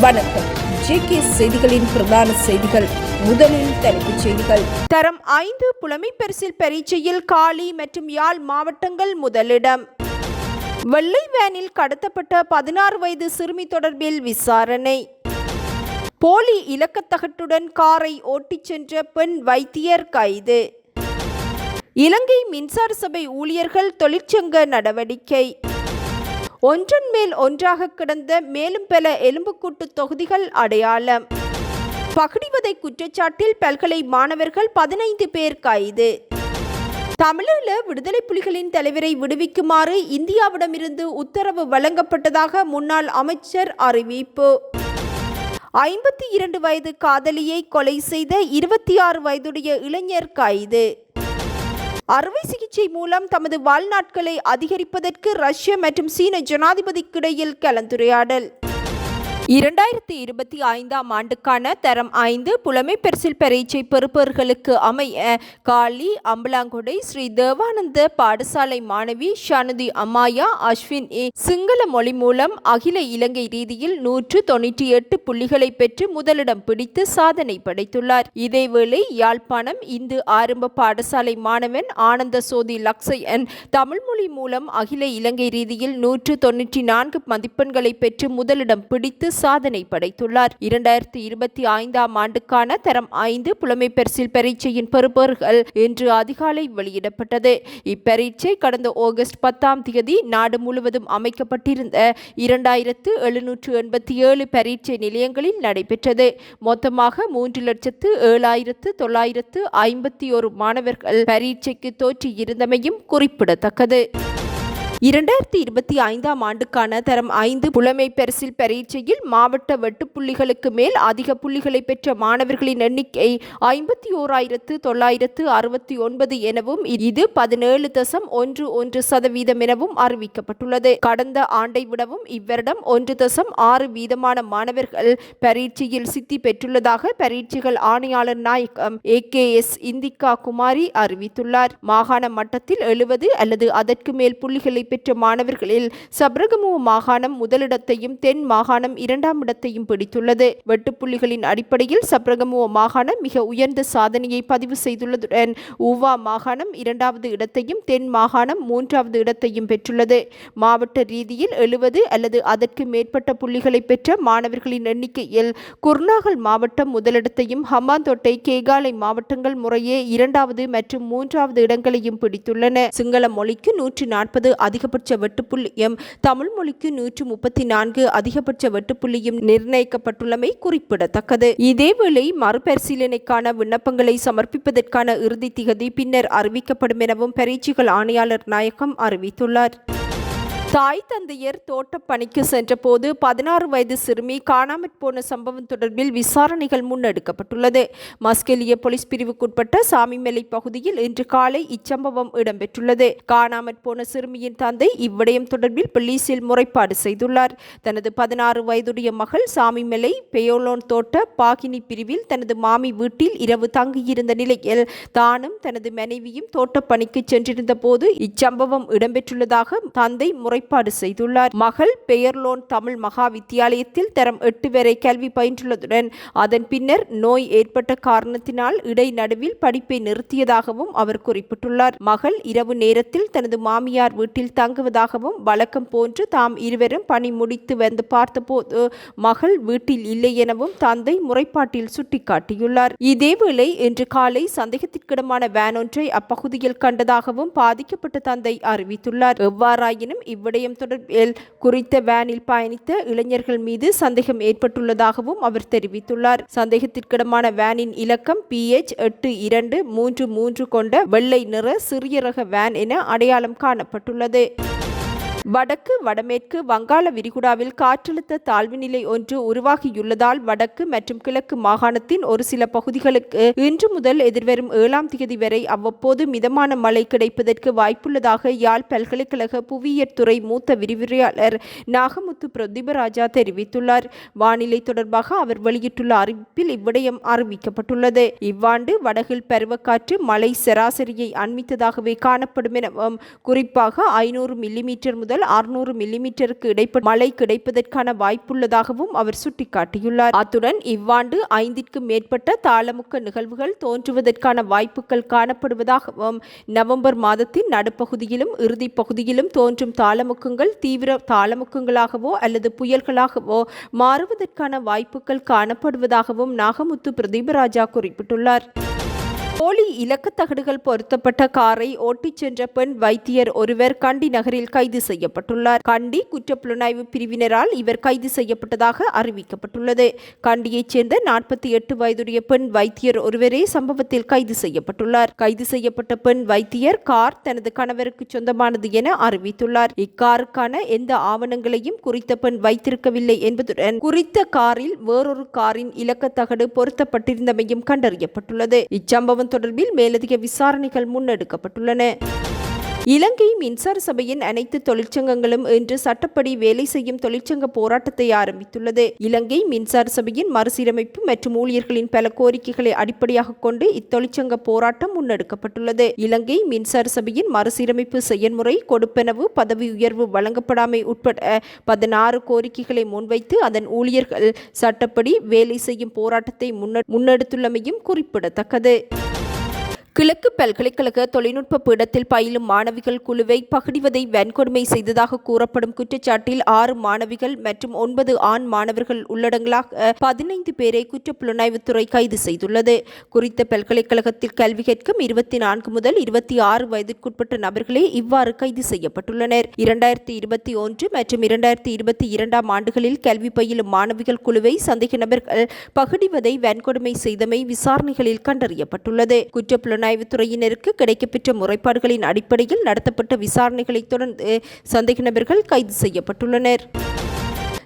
வணக்கம். ஜேகே செய்திகளின் பிரதான செய்திகள். முதலில் தலைப்புச் செய்திகள். தரம் ஐந்து புலமை பரிசில் பரீட்சையில் காலி மற்றும் யாழ் மாவட்டங்கள் முதலிடம். வெள்ளை வேனில் கடத்தப்பட்ட பதினாறு வயது சிறுமி தொடர்பில் விசாரணை. போலி இலக்கத்தகட்டுடன் காரை ஓட்டிச் சென்ற பெண் வைத்தியர் கைது. இலங்கை மின்சார சபை ஊழியர்கள் தொழிற்சங்க நடவடிக்கை. ஒன்றன் மேல் ஒன்றாக கிடந்த மேலும் பல எலும்புக்கூட்டு தொகுதிகள் அடையாளம். பகிடிவதை குற்றச்சாட்டில் பல்கலை மாணவர்கள் பதினைந்து பேர் கைது. தமிழீழ விடுதலை புலிகளின் தலைவரை விடுவிக்குமாறு இந்தியாவிடமிருந்து உத்தரவு வழங்கப்பட்டதாக முன்னாள் அமைச்சர் அறிவிப்பு. ஐம்பத்தி இரண்டு வயது காதலியை கொலை செய்த இருபத்தி ஆறு வயதுடைய இளைஞர் கைது. அறுவை சிகிச்சை மூலம் தமது வாழ்நாட்களை அதிகரிப்பதற்கு ரஷ்ய மற்றும் சீன ஜனாதிபதிக்கிடையில் கலந்துரையாடல். இரண்டாயிரத்தி இருபத்தி ஐந்தாம் ஆண்டுக்கான தரம் ஐந்து புலமை பெருசில் பரீட்சை பெறுபவர்களுக்கு அமைய காலி அம்பலாங்குடை ஸ்ரீ தேவானந்த பாடசாலை மாணவி ஷானதி அம்மாயா அஸ்வின் ஏ. சிங்கள மொழி மூலம் அகில இலங்கை ரீதியில் நூற்று தொண்ணூற்றி எட்டு புள்ளிகளை பெற்று முதலிடம் பிடித்து சாதனை படைத்துள்ளார். இதேவேளை யாழ்ப்பாணம் இந்து ஆரம்ப பாடசாலை மாணவன் ஆனந்த சோதி லக்ஸயன் தமிழ் மொழி மூலம் அகில இலங்கை ரீதியில் நூற்று தொன்னூற்றி நான்கு மதிப்பெண்களை பெற்று முதலிடம் பிடித்து சாதனை படைத்துள்ளார். இரண்டாயிரத்தி இருபத்தி ஐந்தாம் ஆண்டுக்கான தரம் ஐந்து புலமை பரிசில் பரீட்சையின் பெறுபவர்கள் இன்று அதிகாலை வெளியிடப்பட்டது. இப்பரீட்சை கடந்த ஆகஸ்ட் பத்தாம் தேதி நாடு முழுவதும் அமைக்கப்பட்டிருந்த இரண்டாயிரத்து எழுநூற்று எண்பத்தி ஏழு பரீட்சை நிலையங்களில் நடைபெற்றது. மொத்தமாக மூன்று லட்சத்து ஏழாயிரத்து தொள்ளாயிரத்து ஐம்பத்தி ஒரு மாணவர்கள் பரீட்சைக்கு தோற்றியிருந்தமையும் குறிப்பிடத்தக்கது. இரண்டாயிரத்தி இருபத்தி ஐந்தாம் ஆண்டுக்கான தரம் ஐந்து புலமை பரிசில் பரீட்சையில் மாவட்ட வெட்டுப்புள்ளிகளுக்கு மேல் அதிக புள்ளிகளை பெற்ற மாணவர்களின் எண்ணிக்கை ஐம்பத்தி ஓராயிரத்து தொள்ளாயிரத்து அறுபத்தி ஒன்பது எனவும் இது பதினேழு தசம் ஒன்று ஒன்று சதவீதம் எனவும் அறிவிக்கப்பட்டுள்ளது. கடந்த ஆண்டை விடவும் இவ்வருடம் ஒன்று தசம் ஆறு வீதமான மாணவர்கள் பரீட்சையில் சித்தி பெற்றுள்ளதாக பரீட்சைகள் ஆணையாளர் நாயகம் A. K. S. Indika Kumari அறிவித்துள்ளார். மாகாண மட்டத்தில் எழுபது அல்லது அதற்கு மேல் புள்ளிகளை பெற்ற மாணவர்களில் சப்ரகமுவ மாகாணம் முதலிடத்தையும் தென் மாகாணம் இரண்டாம் இடத்தையும் பிடித்துள்ளது. வெட்டுப்புள்ளிகளின் அடிப்படையில் சப்ரகமுவ மாகாணம் மிக உயர்ந்த சாதனையை பதிவு செய்துள்ளதுடன் ஊவா மாகாணம் இரண்டாவது இடத்தையும் தென் மாகாணம் மூன்றாவது இடத்தையும் பெற்றுள்ளது. மாவட்ட ரீதியில் எழுபது அல்லது அதற்கு மேற்பட்ட புள்ளிகளை பெற்ற மாணவர்களின் எண்ணிக்கையில் குர்நாகல் மாவட்டம் முதலிடத்தையும் ஹம்பாந்தோட்டை கேகாலை மாவட்டங்கள் முறையே இரண்டாவது மற்றும் மூன்றாவது இடங்களையும் பிடித்துள்ளன. சிங்கள மொழிக்கு நூற்றி நாற்பது அதிக அதிகபட்ச வெட்டுப்புள்ளியும் தமிழ் மொழிக்கு நூற்று முப்பத்தி நான்கு அதிகபட்ச வெட்டுப்புள்ளியும் நிர்ணயிக்கப்பட்டுள்ளமை குறிப்பிடத்தக்கது. இதேவேளை மறுபரிசீலனைக்கான விண்ணப்பங்களை சமர்ப்பிப்பதற்கான இறுதி திகதி பின்னர் அறிவிக்கப்படும் எனவும் பரீட்சைகள் ஆணையாளர் நாயகம் அறிவித்துள்ளார். தாய் தந்தையர் தோட்டப்பணிக்கு சென்றபோது பதினாறு வயது சிறுமி காணாமற் போன சம்பவம் தொடர்பில் விசாரணைகள் முன்னெடுக்கப்பட்டுள்ளது. மஸ்கெலிய போலீஸ் பிரிவுக்குட்பட்ட சாமிமலை பகுதியில் இன்று காலை இச்சம்பவம் இடம்பெற்றுள்ளது. காணாமற் போன சிறுமியின் தந்தை இவ்விடயம் தொடர்பில் போலீசில் முறைப்பாடு செய்துள்ளார். தனது பதினாறு வயதுடைய மகள் சாமிமலை பெயோலோன் தோட்ட பாகினி பிரிவில் தனது மாமி வீட்டில் இரவு தங்கியிருந்த நிலையில் தானும் தனது மனைவியும் தோட்டப்பணிக்கு சென்றிருந்த போது இச்சம்பவம் இடம்பெற்றுள்ளதாக தந்தை முறை முறைப்பாடு செய்துள்ளார். மகள் பெயர்லோன் தமிழ் மகா வித்தியாலயத்தில் தரம் எட்டு வரை கல்வி பயின்றுள்ளதுடன் அதன் பின்னர் நோய் ஏற்பட்ட காரணத்தினால் இடைநடுவில் படிப்பை நிறுத்தியதாகவும் அவர் குறிப்பிட்டுள்ளார். மகள் இரவு நேரத்தில் தனது மாமியார் வீட்டில் தங்குவதாகவும் வழக்கம் போன்று தாம் இருவரும் பணி முடித்து வந்து பார்த்தபோது மகள் வீட்டில் இல்லை எனவும் தந்தை முறைப்பாட்டில் சுட்டிக்காட்டியுள்ளார். இதேவேளை இன்று காலை சந்தேகத்திற்கிடமான வேன் ஒன்றை அப்பகுதியில் கண்டதாகவும் பாதிக்கப்பட்ட தந்தை அறிவித்துள்ளார். எவ்வாறாயினும் இவ் விடயம் தொடர்பில் குறித்த வேனில் பயணித்த இளைஞர்கள் மீது சந்தேகம் ஏற்பட்டுள்ளதாகவும் அவர் தெரிவித்துள்ளார். சந்தேகத்திற்கிடமான வேனின் இலக்கம் பிஎச் எட்டு இரண்டு மூன்று மூன்று கொண்ட வெள்ளை நிற சிறிய ரக வேன் என அடையாளம் காணப்பட்டுள்ளது. வடக்கு வடமேற்கு வங்காள விரிகுடாவில் காற்றழுத்த தாழ்வு நிலை ஒன்று உருவாகியுள்ளதால் வடக்கு மற்றும் கிழக்கு மாகாணத்தின் ஒரு சில பகுதிகளுக்கு இன்று முதல் எதிர்வரும் ஏழாம் தேதி வரை அவ்வப்போது மிதமான மழை கிடைப்பதற்கு வாய்ப்புள்ளதாக யாழ் பல்கலைக்கழக புவியியற் துறை மூத்த விரிவுரையாளர் நாகமுத்து பிரதீபராஜா தெரிவித்துள்ளார். வானிலை தொடர்பாக அவர் வெளியிட்டுள்ள அறிவிப்பில் இவ்விடயம் அறிவிக்கப்பட்டுள்ளது. இவ்வாண்டு வடகில் பருவக்காற்று மழை சராசரியை அண்மித்ததாகவே காணப்படும் எனவும் குறிப்பாக ஐநூறு மில்லிமீட்டர் முதல் முதல் அறுநூறு மில்லிமீட்டருக்கு இடைப்பட்ட மழை கிடைப்பதற்கான வாய்ப்புள்ளதாகவும் அவர் சுட்டிக்காட்டியுள்ளார். அத்துடன் இவ்வாண்டு ஐந்திற்கும் மேற்பட்ட தாளமுக்க நிகழ்வுகள் தோன்றுவதற்கான வாய்ப்புகள் காணப்படுவதாகவும் நவம்பர் மாதத்தின் நடுப்பகுதியிலும் இறுதிப் பகுதியிலும் தோன்றும் தாளமுக்கங்கள் தீவிர தாளமுக்கங்களாகவோ அல்லது புயல்களாகவோ மாறுவதற்கான வாய்ப்புகள் காணப்படுவதாகவும் நாகமுத்து பிரதீபராஜா குறிப்பிட்டுள்ளார். போலி இலக்கு தகடுகள் பொருத்தப்பட்ட காரை ஓட்டிச் சென்ற பெண் வைத்தியர் ஒருவர் கண்டி நகரில் கைது செய்யப்பட்டுள்ளார். கண்டி குற்றப்புலனாய்வு பிரிவினரால் இவர் கைது செய்யப்பட்டதாக அறிவிக்கப்பட்டுள்ளது. கண்டியைச் சேர்ந்த நாற்பத்தி எட்டு வயதுடைய பெண் வைத்தியர் ஒருவரே சம்பவத்தில் கைது செய்யப்பட்டுள்ளார். கைது செய்யப்பட்ட பெண் வைத்தியர் கார் தனது கணவருக்கு சொந்தமானது என அறிவித்துள்ளார். இக்காருக்கான எந்த ஆவணங்களையும் குறித்த பெண் வைத்திருக்கவில்லை என்பதுடன் குறித்த காரில் வேறொரு காரின் இலக்கத்தகடு பொருத்தப்பட்டிருந்தமையும் கண்டறியப்பட்டுள்ளது. இச்சம்பவம் தொடர்பில் மேலதிக விசாரணைகள் முன்னெடுக்கப்பட்டுள்ளன. இலங்கை மின்சார சபையின் அனைத்து தொழிற்சங்கங்களும் இன்று சட்டப்படி வேலை செய்யும் தொழிற்சங்க போராட்டத்தை ஆரம்பித்துள்ளது. இலங்கை மின்சார சபையின் மறுசீரமைப்பு மற்றும் ஊழியர்களின் பல கோரிக்கைகளை அடிப்படையாக கொண்டு இத்தொழிற்சங்க போராட்டம் முன்னெடுக்கப்பட்டுள்ளது. இலங்கை மின்சார சபையின் மறுசீரமைப்பு செயல்முறை கொடுப்பனவு பதவி உயர்வு வழங்கப்படாமை உட்பட பதினாறு கோரிக்கைகளை முன்வைத்து அதன் ஊழியர்கள் சட்டப்படி வேலை செய்யும் போராட்டத்தை முன்னெடுத்துள்ளமையும் குறிப்பிடத்தக்கது. கிழக்கு பல்கலைக்கழக தொழில்நுட்ப பீடத்தில் பயிலும் மாணவிகள் குழுவை பகிடிவதை வன்கொடுமை செய்ததாக கூறப்படும் குற்றச்சாட்டில் ஆறு மாணவிகள் மற்றும் ஒன்பது ஆண் மாணவர்கள் உள்ளடங்களாக பதினைந்து பேரை குற்றப்புலனாய்வுத்துறை கைது செய்துள்ளது. குறித்த பல்கலைக்கழகத்தில் கல்வி கேட்கும் இருபத்தி நான்கு முதல் இருபத்தி ஆறு வயதிற்குட்பட்ட நபர்களே இவ்வாறு கைது செய்யப்பட்டுள்ளனர். இரண்டாயிரத்தி இருபத்தி ஒன்று மற்றும் இரண்டாயிரத்தி இருபத்தி இரண்டாம் ஆண்டுகளில் கல்வி பயிலும் மாணவிகள் குழுவை சந்தேக நபர்கள் பகிடிவதை வன்கொடுமை செய்தமை விசாரணைகளில் கண்டறியப்பட்டுள்ளது. குற்றப்புலனாய்வு புலனாய்வுத்துறையினருக்கு கிடைக்கப்பெற்ற முறைப்பாடுகளின் அடிப்படையில் நடத்தப்பட்ட விசாரணைகளைத் தொடர்ந்து சந்தேக நபர்கள் கைது செய்யப்பட்டுள்ளனர்.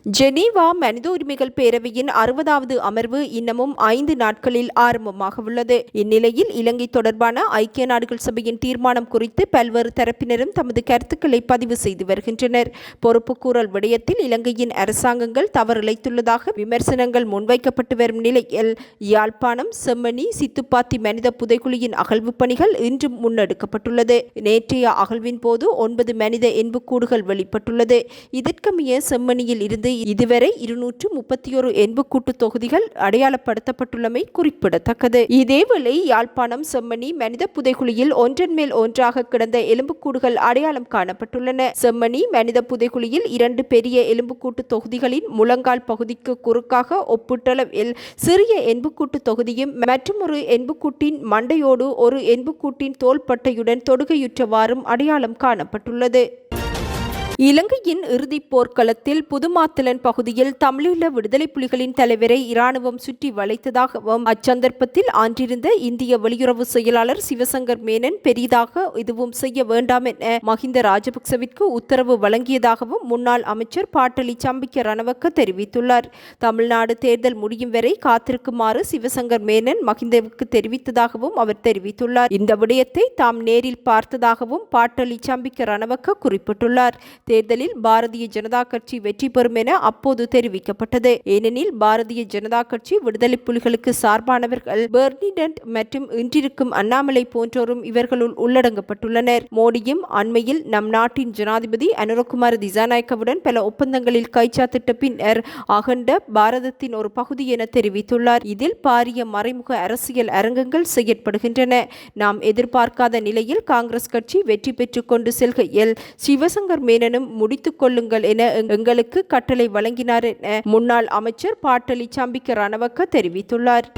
ஜெனீவா மனித உரிமைகள் பேரவையின் அறுபதாவது அமர்வு இன்னமும் ஐந்து நாட்களில் ஆரம்பமாக உள்ளது இந்நிலையில் இலங்கை தொடர்பான ஐக்கிய நாடுகள் சபையின் தீர்மானம் குறித்து பல்வேறு தரப்பினரும் தமது கருத்துக்களை பதிவு செய்து வருகின்றனர். பொறுப்புக்கூறல் விடயத்தில் இலங்கையின் அரசாங்கங்கள் தவறிழைத்துள்ளதாக விமர்சனங்கள் முன்வைக்கப்பட்டு வரும் நிலையில் யாழ்ப்பாணம் செம்மணி சித்துப்பாத்தி மனித புதைக்குழியின் அகழ்வு பணிகள் இன்றும் முன்னெடுக்கப்பட்டுள்ளது. நேற்றைய அகழ்வின் போது ஒன்பது மனித எண்புக்கூடுகள் வெளிப்பட்டுள்ளது. இதற்கமைய செம்மணியில் இருந்து இதுவரை இருநூற்று முப்பத்தி ஒரு எண்புக்கூட்டு தொகுதிகள் அடையாளப்படுத்தப்பட்டுள்ளமை குறிப்பிடத்தக்கது. இதேவேளை யாழ்ப்பாணம் செம்மணி மனித புதைகுழியில் ஒன்றன் மேல் ஒன்றாக கிடந்த எலும்புக்கூடுகள் அடையாளம் காணப்பட்டுள்ளன. செம்மணி மனித புதைகுழியில் இரண்டு பெரிய எலும்புக்கூட்டு தொகுதிகளின் முழங்கால் பகுதிக்கு குறுக்காக ஒப்புட்டளவில் சிறிய எண்புக்கூட்டு தொகுதியும் மற்றும் ஒரு எண்புக்கூட்டின் மண்டையோடு ஒரு எண்புக்கூட்டின் தோள்பட்டையுடன் தொடுகையுற்றவாறும் அடையாளம் காணப்பட்டுள்ளது. இலங்கையின் இறுதிப் போர்க்களத்தில் புதுமாத்தலன் பகுதியில் தமிழீழ விடுதலை புலிகளின் தலைவரை இராணுவம் சுற்றி வளைத்ததாகவும் அச்சந்தர்ப்பத்தில் ஆன்றிருந்த இந்திய வெளியுறவு செயலாளர் சிவசங்கர் மேனன் பெரிதாக எதுவும் செய்ய வேண்டாம் என மஹிந்த ராஜபக்சவிற்கு உத்தரவு வழங்கியதாகவும் முன்னாள் அமைச்சர் பாட்டலி சம்பிக்க ரணவக்க தெரிவித்துள்ளார். தமிழ்நாடு தேர்தல் முடியும் வரை காத்திருக்குமாறு சிவசங்கர் மேனன் மஹிந்தவுக்கு தெரிவித்ததாகவும் அவர் தெரிவித்துள்ளார். இந்த விடயத்தை தாம் நேரில் பார்த்ததாகவும் பாட்டலி சம்பிக்க ரணவக்க குறிப்பிட்டுள்ளார். தேர்தலில் பாரதிய ஜனதா கட்சி வெற்றி பெறும் என அப்போது தெரிவிக்கப்பட்டது. ஏனெனில் பாரதிய ஜனதா கட்சி விடுதலை புலிகளுக்கு சார்பானவர்கள். பெர்னிடன்ட் மற்றும் இன்றிருக்கும் அண்ணாமலை போன்றோரும் இவர்களுள் உள்ளடங்கப்பட்டுள்ளனர். மோடியும் அண்மையில் நம் நாட்டின் ஜனாதிபதி அனுரகுமார் திசாநாயக்கவுடன் பல ஒப்பந்தங்களில் கைச்சாத்திட்ட பின்னர் அகண்ட பாரதத்தின் ஒரு பகுதி என தெரிவித்துள்ளார். இதில் பாரிய மறைமுக அரசியல் அரங்கங்கள் செய்யப்படுகின்றன நாம் எதிர்பார்க்காத நிலையில் காங்கிரஸ் கட்சி வெற்றி பெற்றுக் கொண்டு செல்கையில் சிவசங்கர் மேனனும் முடித்துக் கொள்ளுங்கள் என எங்களுக்கு கட்டளை வழங்கினார் என முன்னாள் அமைச்சர் பாட்டலி சம்பிக்க ரணவக்க தெரிவித்துள்ளார்.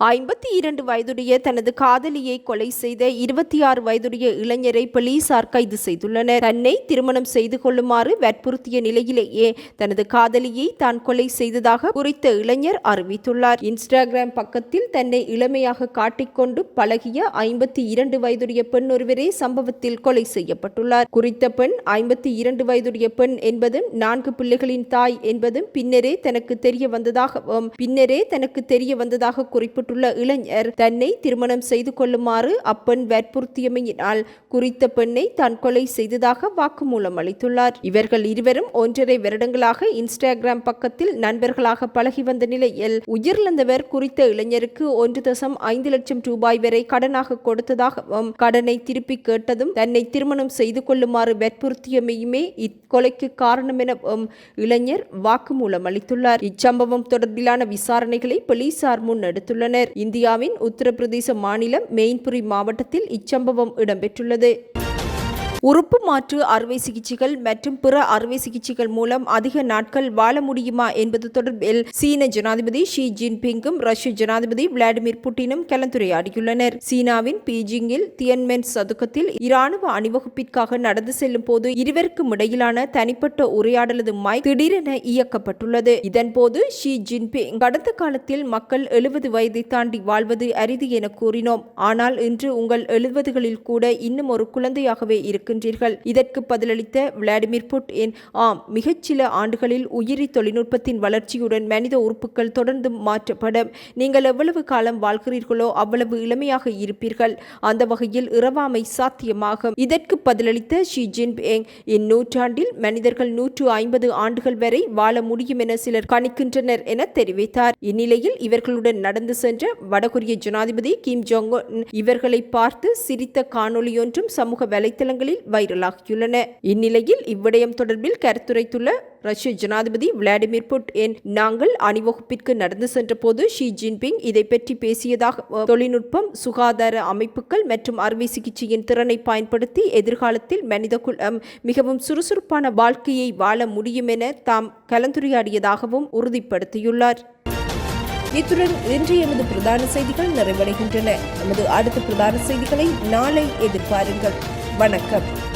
ஐம்பத்தி இரண்டு வயதுடைய தனது காதலியை கொலை செய்த இருபத்தி ஆறு வயதுடைய இளைஞரை போலீசார் கைது செய்துள்ளனர். தன்னை திருமணம் செய்து கொள்ளுமாறு வற்புறுத்திய நிலையிலேயே தனது காதலியை தான் கொலை செய்ததாக குறித்த இளைஞர் அறிவித்துள்ளார். இன்ஸ்டாகிராம் பக்கத்தில் தன்னை இளமையாக காட்டிக்கொண்டு பழகிய ஐம்பத்தி இரண்டு வயதுடைய பெண் ஒருவரே சம்பவத்தில் கொலை செய்யப்பட்டுள்ளார். குறித்த பெண் ஐம்பத்தி இரண்டு வயதுடைய பெண் என்பதும் நான்கு பிள்ளைகளின் தாய் என்பதும் பின்னரே தனக்கு தெரிய வந்ததாகவும் பின்னரே தனக்கு தெரிய வந்ததாக குறிப்பிட்டு சந்தேகிக்கப்பட்டுள்ள இளைஞர் தன்னை திருமணம் செய்து கொள்ளுமாறு அப்பெண் வற்புறுத்தியமையினால் குறித்த பெண்ணை தான் கொலை செய்ததாக வாக்குமூலம் அளித்துள்ளார். இவர்கள் இருவரும் ஒன்றரை வருடங்களாக இன்ஸ்டாகிராம் பக்கத்தில் நண்பர்களாக பழகி வந்த நிலையில் உயிரிழந்தவர் குறித்த இளைஞருக்கு ஒன்று தசம் ஐந்து லட்சம் ரூபாய் வரை கடனாக கொடுத்ததாகவும் கடனை திருப்பி கேட்டதும் தன்னை திருமணம் செய்து கொள்ளுமாறு வற்புறுத்தியமையுமே இக்கொலைக்கு காரணம் எனவும் இளைஞர் வாக்குமூலம் அளித்துள்ளார். இச்சம்பவம் தொடர்பிலான விசாரணைகளை போலீசார் முன்னெடுத்துள்ளனர். இந்தியாவின் உத்தரப்பிரதேச மாநிலம் மெயின்புரி மாவட்டத்தில் இச்சம்பவம் இடம்பெற்றுள்ளது. உறுப்பு மாற்று அறுவை சிகிச்சைகள் மற்றும் பிற அறுவை சிகிச்சைகள் மூலம் அதிக நாட்கள் வாழ முடியுமா என்பது தொடர்பில் சீன ஜனாதிபதி ஷி ஜின்பிங்கும் ரஷ்ய ஜனாதிபதி விளாடிமிர் புட்டினும் கலந்துரையாடியுள்ளனர். சீனாவின் பீஜிங்கில் தியன்மென் சதுக்கத்தில் இராணுவ அணிவகுப்பிற்காக நடந்து செல்லும் போது இருவருக்கும் இடையிலான தனிப்பட்ட உரையாடலது மைக் திடீரென இயக்கப்பட்டுள்ளது. இதன்போது ஷி ஜின்பிங் கடந்த காலத்தில் மக்கள் எழுபது வயதை தாண்டி வாழ்வது அரிது என கூறினோம். ஆனால் இன்று உங்கள் எழுபதுகளில் கூட இன்னும் ஒரு குழந்தையாகவே இருக்கின்றீர்கள் இதற்கு பதிலளித்த விளாடிமிர் புட்டின் ஆம் மிகச்சில ஆண்டுகளில் உயிரி தொழில்நுட்பத்தின் வளர்ச்சியுடன் மனித உறுப்புகள் தொடர்ந்து மாற்றப்படும். நீங்கள் எவ்வளவு காலம் வாழ்கிறீர்களோ அவ்வளவு இளமையாக இருப்பீர்கள். அந்த வகையில் இறவாமை சாத்தியமாகும். இதற்கு பதிலளித்த ஷி ஜின்பிங் இந்நூற்றாண்டில் மனிதர்கள் நூற்று ஐம்பது ஆண்டுகள் வரை வாழ முடியும் என சிலர் கணிக்கின்றனர் என தெரிவித்தார். இந்நிலையில் இவர்களுடன் நடந்து சென்ற வடகொரிய ஜனாதிபதி கிம் ஜோங் இவர்களை பார்த்து சிரித்த காணொளியொன்றும் சமூக வலைத்தளங்களில் வைரலாகியுள்ளன. இந்நிலையில் இவ்விடயம் தொடர்பில் கருத்துரைத்துள்ள ரஷ்ய ஜனாதிபதி விளாடிமிர் புட்டின் நாங்கள் அணிவகுப்பிற்கு நடந்து சென்றபோது ஷி ஜின்பிங் இதை பற்றி பேசியதாக தொழில்நுட்பம் சுகாதார அமைப்புகள் மற்றும் அறுவை சிகிச்சையின் திறனை பயன்படுத்தி எதிர்காலத்தில் மனிதகுலம் மிகவும் சுறுசுறுப்பான வாழ்க்கையை வாழ முடியும் என தாம் கலந்துரையாடியதாகவும் உறுதிப்படுத்தியுள்ளார். இத்துடன் இன்று எமது பிரதான செய்திகள் நிறைவடைகின்றன. நமது அடுத்த பிரதான செய்திகளை நாளை எதிர்பாருங்கள். வணக்கம்.